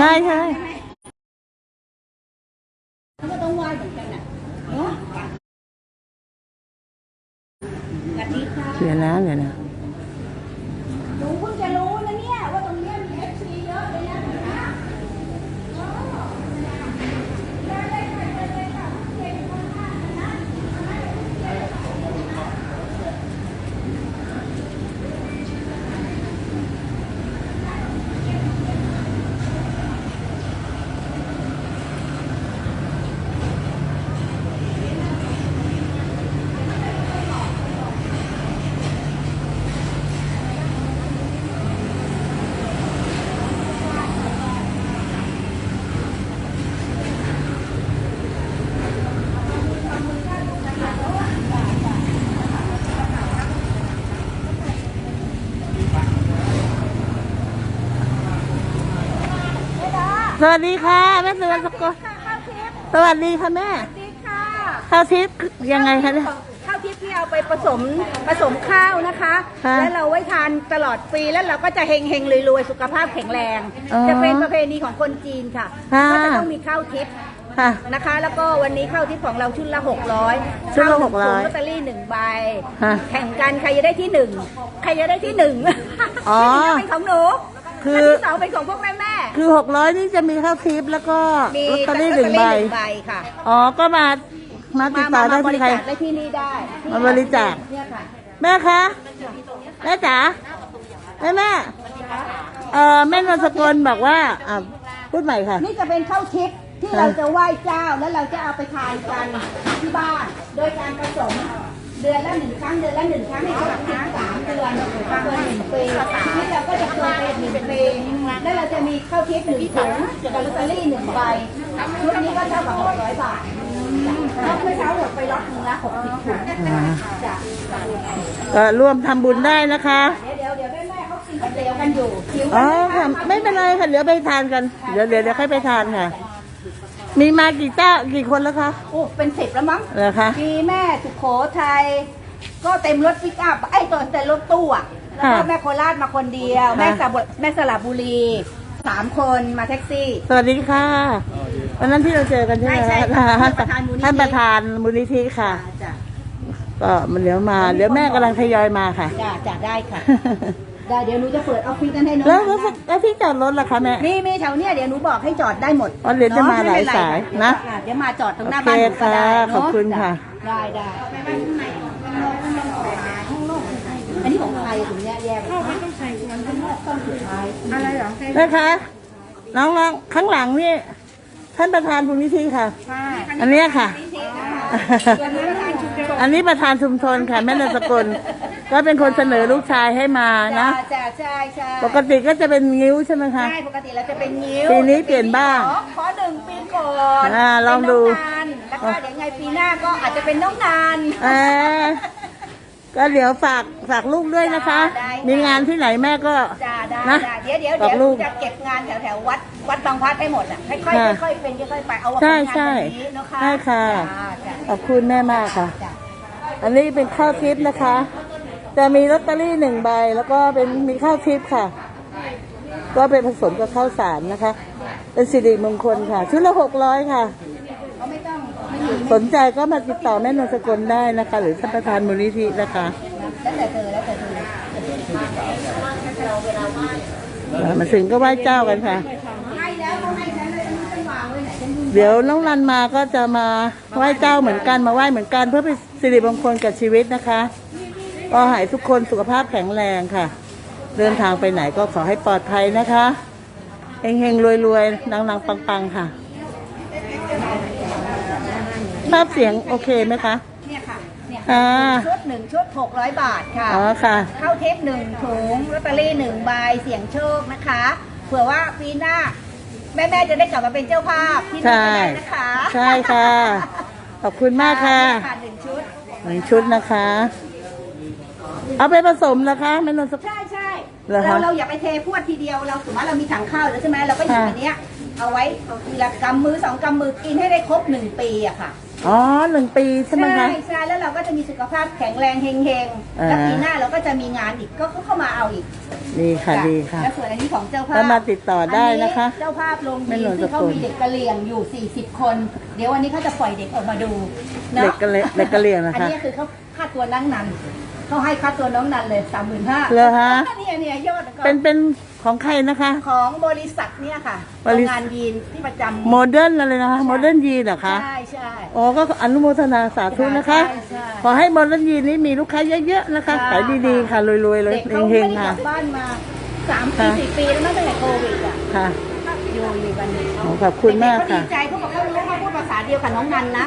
ใช่ใช่เขาก็ต้องไหว้เหมือนกันน่ะเนาะกะทิค่ะเดี๋ยวนะเดี๋ยวนะ หนูเพิ่งจะรู้นะเนี่ยว่าตรงเนี้ยมีเอฟซีเยอะเลยนะ สวัสดีค่ะแม่สุวรรณสกลสวัสดีค่ะแม่สวัสดีค่ะข้าวทิพย์ยังไงคะเนี่ย ข้าวทิพย์ที่เอาไปผสมผสมข้าวนะคะ ค่ะแล้วเราไว้ทานตลอดปีแล้วเราก็จะเฮงเฮงๆรวยๆสุขภาพแข็งแรง อ๋อจะเป็นประเพณีของคนจีนค่ะค่ะ ก็จะต้องมีข้าวทิพย์ค่ะ นะคะ แล้วก็วันนี้ข้าวทิพย์ของเราชุดละ600ชุดละข้าวนึ่ง600ถุงลอตเตอรี่หนึ่งใบค่ะแข่งกันใครจะได้ที่หนึ่งใครจะได้ที่หนึ่งอ๋อ ที่หนึ่งจะเป็นของหนูคือและที่สองเป็นของพวกแม่แม่ๆ คือหกร้อยนี่จะมีข้าวทิพย์แล้วก็มีลอตเตอรี่หนึ่งใบ ลอตเตอรี่หนึ่งใบค่ะอ๋อ ก็มา มาติดต่อได้มาบที่ริใครจาคได้ที่นี่ได้มาบริจาค เนี่ยค่ะแม่คะ แม่จ๋า แม่แม่ เออแม่นวลสกลบอกว่าอ่าพูดใหม่ค่ะ นี่จะเป็นข้าวทิพย์ที่ค่ะเราจะไหว้เจ้าแล้วเราจะเอาไปทานกันที่บ้าน โดยการผสมเดือนละหนึ่งครั้งเดือนละหนึ่งครั้งให้สำหรับทั้งสามเดือนเกินหนึ่งปีชีวิตเราก็จะเกินไปหนึ่งปีแล้วเรา จะมีข้าวทิพย์หนึ่งถุงกับลอตเตอรี่หนึ่งใบชุดนี้ก็เท่ากับหกร้อยบาทแล้วเมื่อเช้าหมดไปล็อตหนึ่งละหกสิบถุงอ่าจ้ะก็ร่วมทำบุญได้นะคะเดี๋ยวเดี๋ยวเดี๋ยวแม่ๆเขากินก๋วยเตี๋ยวกันอยู่หิวอ๋กัอนไหมค่ะคะไม่เป็นไรค่ะเดี๋ยวไปทานกัน เดี๋ยวเดี๋ยวเดี๋ยวค่อยไปทานค่ะ มีมากี่เจ้ากี่คนแล้วคะโอ้เป็นสิบแล้วมั้งเหรอคะมีแม่สุโขทัยก็เต็มรถปิกอัพไอ้ตัวเต็มรถตู้อะแล้วก็ค่ะแม่โคราชมาคนเดียวค่ะแม่สระบุแม่สระบุรี สามคนมาแท็กซี่ สวัสดีค่ะ วันนั้นที่เราเจอกันใช่ไหมใช่ใช่คะท่านประธานมูลนิธิ ท่านประธานมูลนิธิค่ะจ้ะ ก็มันเดี๋ยวมา เดี๋ยวแม่กำลังทยอยมาค่ะ จ้ะจ้ะได้ค่ะ ได้เดี๋ยวหนูจะเปิดออฟฟิศกันให้น้องแล้วแล้วแล้วที่จอดรถล่ะคะแม่ มีมีแถวเนี้ยเดี๋ยวหนูบอกให้จอดได้หมดอ๋อเดี๋ยวจะมาเนะหลายไเป็ไรสายค่นะอ่เดี๋ยวมาจอดตรงหน้าโอเคบ้านหนูก็ได้ค่ะเนขอบคุณค่ะ ได้ได้อันนี้ของใครถึงเนี้ยแยกไม่ต้องใส่มันเป็นต้นสุดท้าย อะไรเหรอนะคะ น้องๆข้างหลังนี่ ท่านประธานมูลนิธิค่ะอันเนี้ยค่ะอันนี้ประธานชุมชนค่ะ แม่นนสกลก็เป็นคนเสนอลูกชายให้มานะ จ้าใช่ใช่ปกติก็จะเป็นงิ้วใช่ไหมคะ ใช่ปกติเราจะเป็นนิ้วปีนี้เปลี่ยนบ้างขอขอหนึ่งปีก่อนอ่าลองดู เป็นน้องนานแล้วก็เดี๋ยวไงปีหน้าก็อาจจะเป็นน้องนานเออ ก็เดี๋ยวฝากฝากลูกด้วยนะคะ ได้ค่ะ มีงานที่ไหนแม่ก็ จ้าได้นะได้เดี๋ยวเดี๋ยวบอกเดี๋ยวลูกจะเก็บงานแถวแถวๆวัดวัดบางพลัดให้หมดอะค่อยๆค่ะค่อยๆเป็นค่อยๆไปเอาว่าใช่ผลงานใช่วันนี้นะคะใช่ค่ะ จ้าจ้าขอบคุณแม่มากค่ะ จ้า อันนี้เป็นข้าวทิพย์นะคะ จะมีลอตเตอรี่หนึ่งใบ แล้วก็เป็นมีข้าวทิพย์ค่ะ ก็เป็นผสมกับข้าวสารนะคะ เป็นสิริมงคลค่ะ ชุดละหกร้อยค่ะ สนใจก็มาติดต่อแม่นนสกลได้นะคะ หรือท่านประธานมูลนิธินะคะแล้วแต่เธอแล้วแต่เธอมาถึงก็ไหว้เจ้ากันค่ะ เดี๋ยวน้องรันมาก็จะมาไหว้เจ้าเหมือนกันมาไหว้เหมือนกัน เพื่อเป็นสิริมงคลกับชีวิตนะคะก็ให้ทุกคนสุขภาพแข็งแรงค่ะ เดินทางไปไหนก็ขอให้ปลอดภัยนะคะเฮงๆรวยๆนังๆปังๆค่ะ ภาพเสียงโอเคไหมคะ เนี่ยค่ะเนี่ยอ่า ชุดหนึ่งชุดหกร้อยบาทค่ะ อ๋อค่ะ เข้าเทปหนึ่งถุงลอตเตอรี่หนึ่งใบเสี่ยงโชคนะคะ เผื่อว่าปีหน้า แม่แม่ๆจะได้กลับมาเป็นเจ้าภาพที่นี่ใช่ก็ได้นะคะใช่ค่ะ ขอบคุณมากค่ะเนี่ยค่ะหนึ่งชุด หนึ่งชุดนะคะ เอาไปผสมนะคะแม่นนสก ใช่ใช่เหรอคะเราเราอย่าไปเทพรวดทีเดียวเราสมมติเรามีถังข้าวแล้วใช่ไหมเราก็หยิบค่ะ อันเนี้ยเอาไว้ทีละกำมือสองกำมือกินให้ได้ครบหนึ่งปีอะค่ะ อ๋อหนึ่งปีใช่ไหมคะใช่แล้วเราก็จะมีสุขภาพแข็งแรงเฮงๆอ่าแล้วปีหน้าเราก็จะมีงานอีกก็เข้ามาเอาอีกดีค่ะจ้ดีค่ะ แล้วส่วนอันนี้ของเจ้าภาพแล้วมาติดต่อได้นะคะอัเจ้าภาพลงแม่ดีนวลที่เขาสกุล มีเด็กกะเหรี่ยงอยู่ 40 คน เดี๋ยววันนี้เขาจะปล่อยเด็กออกมาดูนาเด็กกะเลเด็กกะเหรี่ยงนะอันคะนี้คือเขาค่าตัวนั่งนันเขาให้ค่าตัวน้องนันเลยสามหมื่นห้าเหรอฮะ เนี่ยเนี่ยยอดก็เป็นเป็น ของใครนะคะ ของบริษัทเนี่ยค่ะบโรริงษัท งานยีนที่ประจำโมเดิร์นอะไรนะคะ โมเดิร์นยีนเหรอคะ ใช่ใช่ อ๋อ ก็อนุโมทนาสาธุนะคะ ใช่ใช่ ขอให้โมเดิร์นยีนนี้มีลูกค้าเยอะๆนะคะค่ะขายดีๆค่ะรวยๆเลยเด็กเขาเฮไม่งได้ๆกค่ะ ลับบ้านมาสามปีค่ะ สี่ปีแล้วตั้งแต่โควิดอะค่ะ อยู่อยู่กันโอ้ขอบคุณมากเด็ๆเขาค่ะ ดีใจเขาบอกเขารู้เขาพูดภาษาเดียวกับน้องนันนะ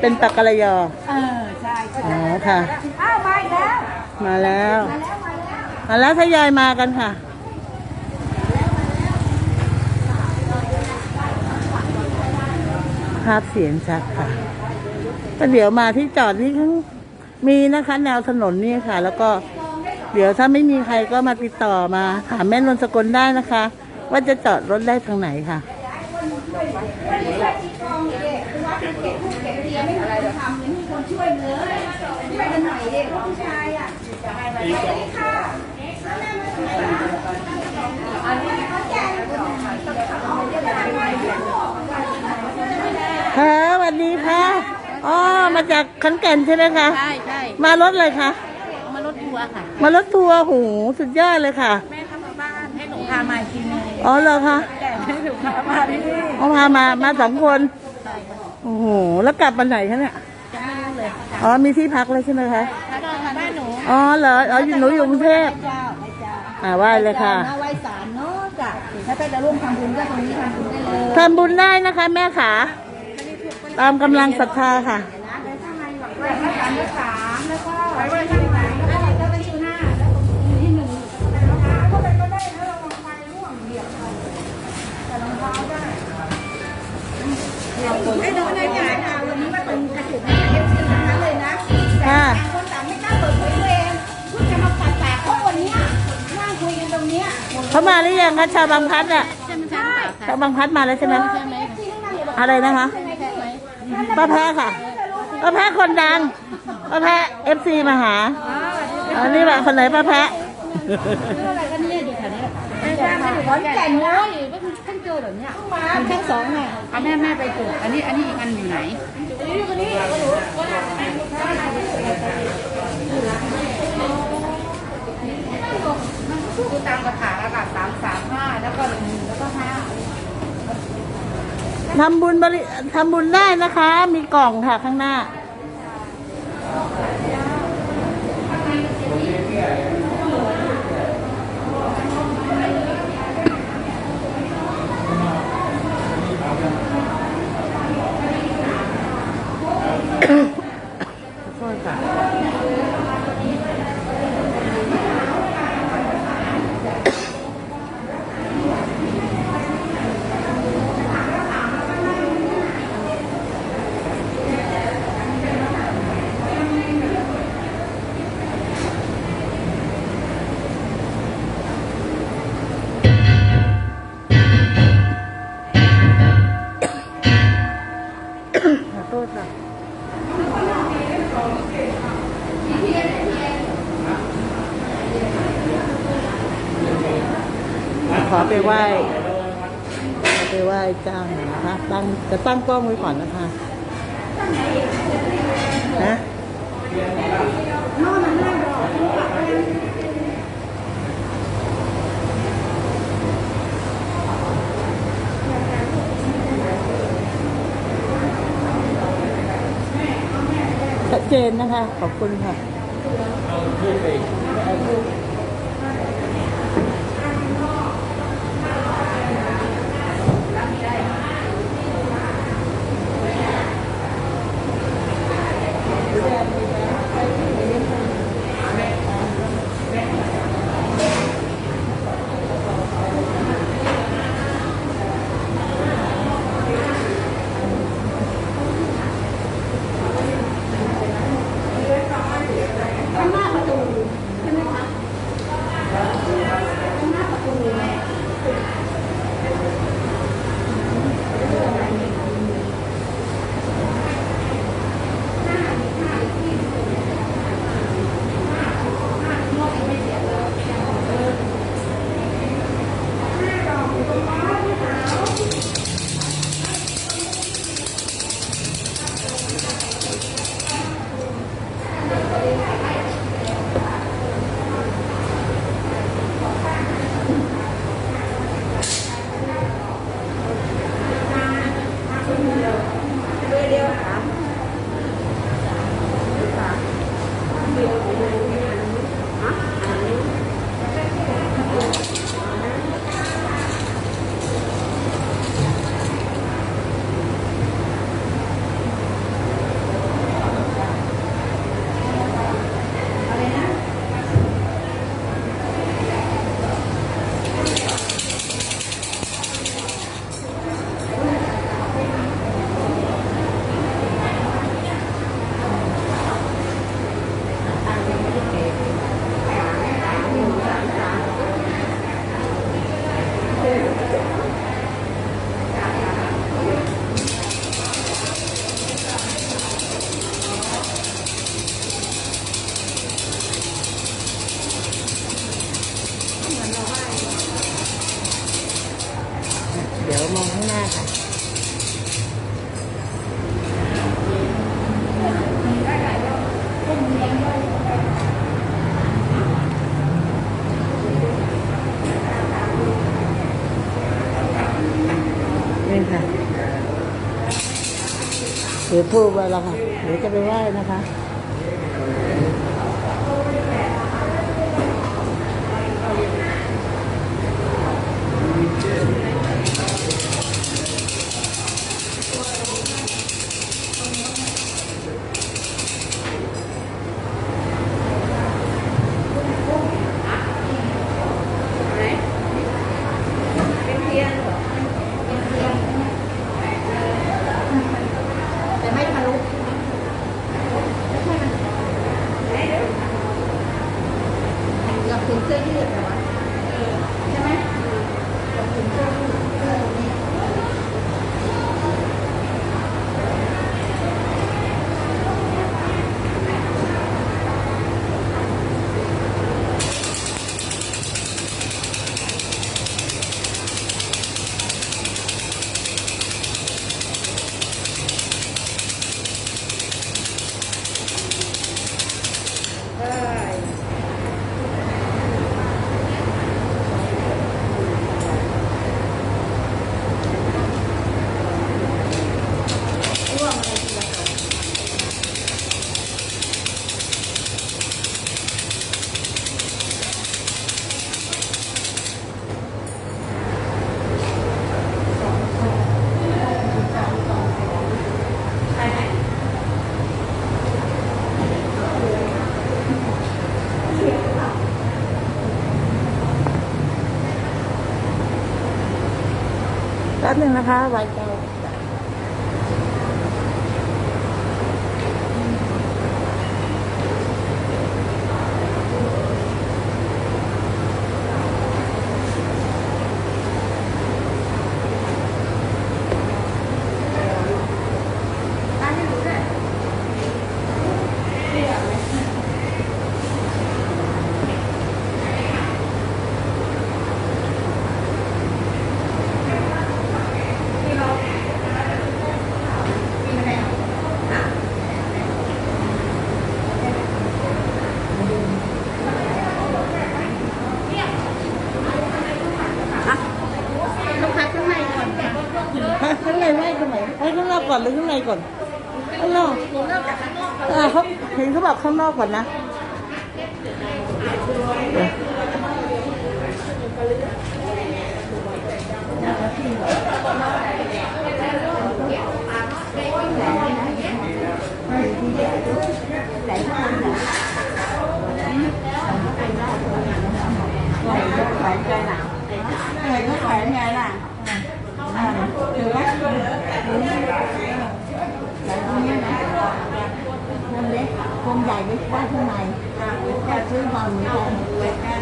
เป็นปากกะระยอ เออใช่ก็อ๋จะอค่ะ อ้าวมาอีกแล้วมาแล้ว มาแล้วมาแล้วมาแล้วทยอยมากันค่ะ ภาพเสียงชัดค่ะก็เดี๋ยวมาที่จอดนี่ทั้งมีนะคะ แนวถนนนี่ค่ะ แล้วก็เดี๋ยวถ้าไม่มีใครก็มาติดต่อมาถามแม่นนสกลได้นะคะ ว่าจะจอดรถได้ทางไหนค่ะที่กองเด็กคือว่าเก็บผู้เก็บเตียไม่มีคนทำไม่มีคนช่วยเลยช่วยกันหน่อยเด็กผู้ชายอะสวัสดีค่ะแล้วแม่มาทำไมคะอันนี้เขาแจก ค่ะสวัสดีค่ะอ๋อมาจากขอนแก่นใช่ไหมคะใช่ใช่มารถเลยคะมารถทัวร์ค่ะ มารถทัวร์หูสุดยอดเลยค่ะ แม่เข้ามาบ้านให้หนูพามาทีนึงอ๋อเหรอคะแต่ให้หนูพามาที่นี่เอาพามามาสองคนโอ้โหแล้วกลับวันไหนคะเนี่ยจะไม่รู้เลยอ๋อมีที่พักเลยใช่ไหมคะแล้วก็บ้านหนูอ๋อเหรออ๋ออยู่หนูอยู่กรุงเทพเจ้าไม่เจ้าอ่าไหว้เลยค่ะไหว้ศาลเนาะจ้ะถ้าไปจะร่วมทำบุญก็ตรงนี้ทำบุญได้เลยทำบุญได้นะคะ แม่ขา ตามกำลังศรัทธาค่ะไหว้พระสามพระสามแล้วก็ไหว้ไหว้ที่ไหนแล้วก็เป็นชูหน้าแล้วก็ที่หนึ่งก็ได้ถ้าเราลงไปร่วงเหยียบแต่รองเท้าได้ให้น้องได้งานค่ะวันนี้มาตรงกระจุกเอฟซีทั้งนั้นเลยนะแต่ต่างคนต่างไม่กล้าเปิดเผยตัวเองเพิ่งจะมาปัดปากเพราะวันเนี้ยนั่งคุยกันตรงเนี้ยเขามาหรือยังคะชาวบางพัดอะใช่ไหมใช่ชาวบางพัดมาแล้วใช่ไหมใช่ไหมอะไรนะคะ ป้าแพ้ค่ะป้าแพ้คนดังป้าแพ้เอฟซีมาหาอันนี้แบบคนไหนป้าแพ้อะไรกันเนี่ยอยู่แถวนี้ไม่ใช่ไม่อยู่ขอนแก่นเนาะเพิ่งเพิ่งเจอแบบเนี้ยมันแค่สองไงเอาแม่แม่ไปตรวจอันนี้อันนี้อีกอันอยู่ไหนคือตามกระถางอากาศสามสามห้าแล้วก็หนึ่งแล้วก็ห้า ทำบุญบริทำบุญได้นะคะ มีกล่องค่ะข้างหน้า อไปไหว้ขอไปไหว้เจ้าหน่อยนะคะตั้งจะตั้งกล้องไว้ก่อนนะคะนะชัดเจนนะคะ ขอบคุณค่ะ เดี๋ยวมองข้างหน้าค่ะนี่ค่ะถือทูบไว้แล้วค่ะเดี๋ยวจะไปไหว้นะคะ ป๊บหนึ่งนะคะไวเจ้าฮะข้างในไหว้ตรงไหนไอ้ข้างนก่อนหรือข้างในก่อน ข้างนอกอ่าเขาเห็นเขาบอกข้างนอกก่อนนะเดี๋ยวไหนก็แขวนไงล่ะถือว่าคนเล็ก คนใหญ่ไม่ได้ข้างในแค่ซื้อมาเหมือนกัน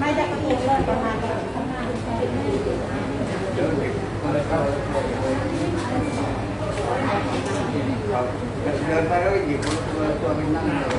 ไม่ได้กระตุกเลยประมาณนี้เดินไปแล้วหยิบตัวตัวไปนั่งเลย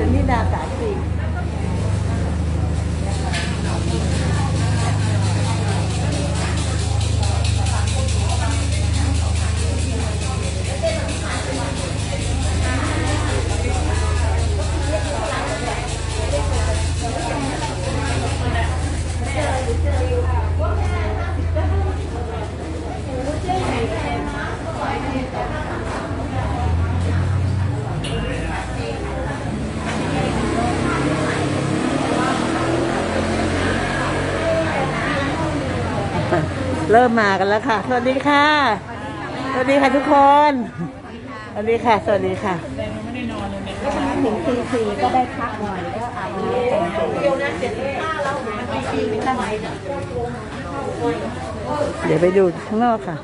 เป็นนิด เริ่มมากันแล้วค่ะ สวัสดีค่ะ สวัสดีค่ะทุกคน สวัสดีค่ะ สวัสดีค่ะถึงตีสี่ก็ได้พักหน่อยก็อาบน้ำแต่งตัวเดี๋ยวไปดูข้างนอกค่ะ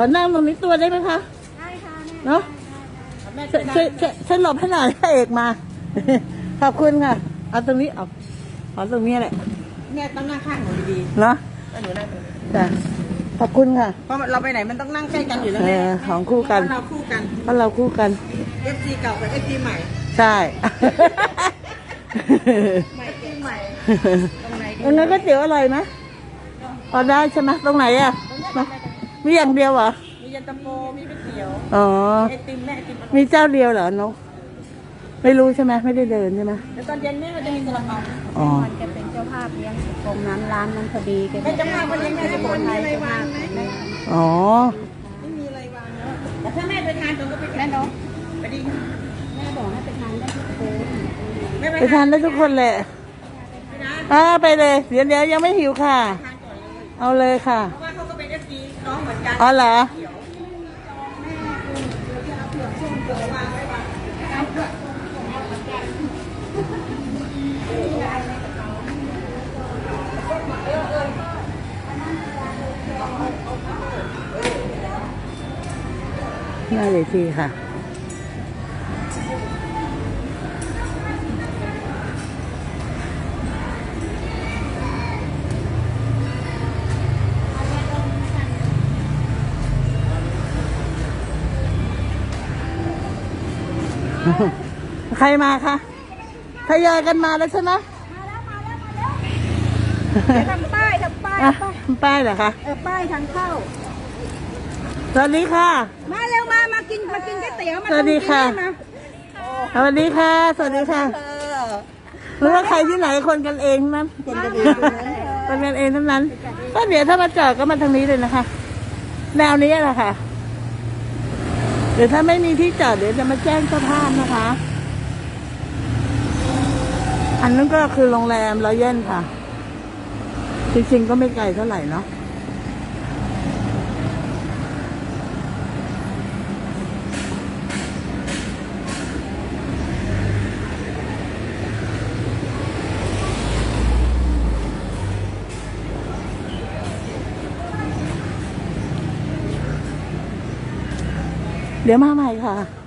ขอนั่งตรงนี้ตัวได้ไหมคะ ได้ค่ะเนาะช่วยช่วยช่วยช่วยหลบให้หน่อยพระเอกมา ขอบคุณค่ะ เอาตรงนี้เอาขอตรงนี้แหละเนี่ยต้องนั่งข้างหนูดีเนาะๆแล้วหนูนั่งตรงนี้จ้ะขอบคุณค่ะ เพราะเราไปไหนมันต้องนั่งใกล้กันอยู่แล้วเอแม่อของคู่กัน เพราะเราคู่กัน เพราะเราคู่กัน FC เก่ากับ FC ใหม่ ใช่ ใหม่ FC ใหม่ ตรงไหนดียังไงก๋วยเตี๋ยวอร่อยไหมพอได้ใช่ไหมตรงไหนอะ มา มีอย่างเดียวเหรอ มียันตาโฟมีก๋วยเตี๋ยวอ๋อ ไอติมแม่ไอติมมีเจ้าเดียวเหรอนกไม่รู้ใช่ไหมไม่ได้เดินใช่ไหมแล้วตอนเย็นแม่ก็จะมีซาลาเปาอ๋อ มันจะเป็นเจ้าภาพเลี้ยงตรงนั้นร้านนั้นพอดีแกแม่จะมาวันนี้แม่จะบอกมีอะไรวางไหมอ๋อไม่มีอะไรวางแล้วแต่ถ้าแม่ไปทานตรงก็ไปแม่เนาะไปดีแม่บอกให้ไปทานได้ทุกคนแม่ไปไปทานได้ทุกคนแหละอ่าไปเลย เดี๋ยวเดี๋ยวยังไม่หิวค่ะเอาเลยค่ะ เพราะว่า เหมือนกันอ๋อเหรอน่าเลยทีค่ะ ใครมาคะทยอยกันมาแล้วใช่ไหมทำป้ายทำป้ายอะป้ายเหรอคะ เออป้ายทางเข้า สวัสดีค่ะ มาเร็วมามากินมากินก๋วยเตี๋ยวมาสวัสดีค่ะมาสวัสดีค่ะ สวัสดีค่ะหรือว่าใครที่ไหนคนกันเองนั้นคนกันเองคนกันเองทั้งนั้น ก็เดี๋ยวถ้ามาจอดก็มาทางนี้เลยนะคะ แนวนี้แหละค่ะ เดี๋ยวถ้าไม่มีที่จอดเดี๋ยวจะมาแจ้งเจ้าภาพนะคะ อันนั้นก็คือโรงแรมรอยัลค่ะ จริงๆก็ไม่ไกลเท่าไหร่เนาะเดี๋ยวมาใหม่ค่ะ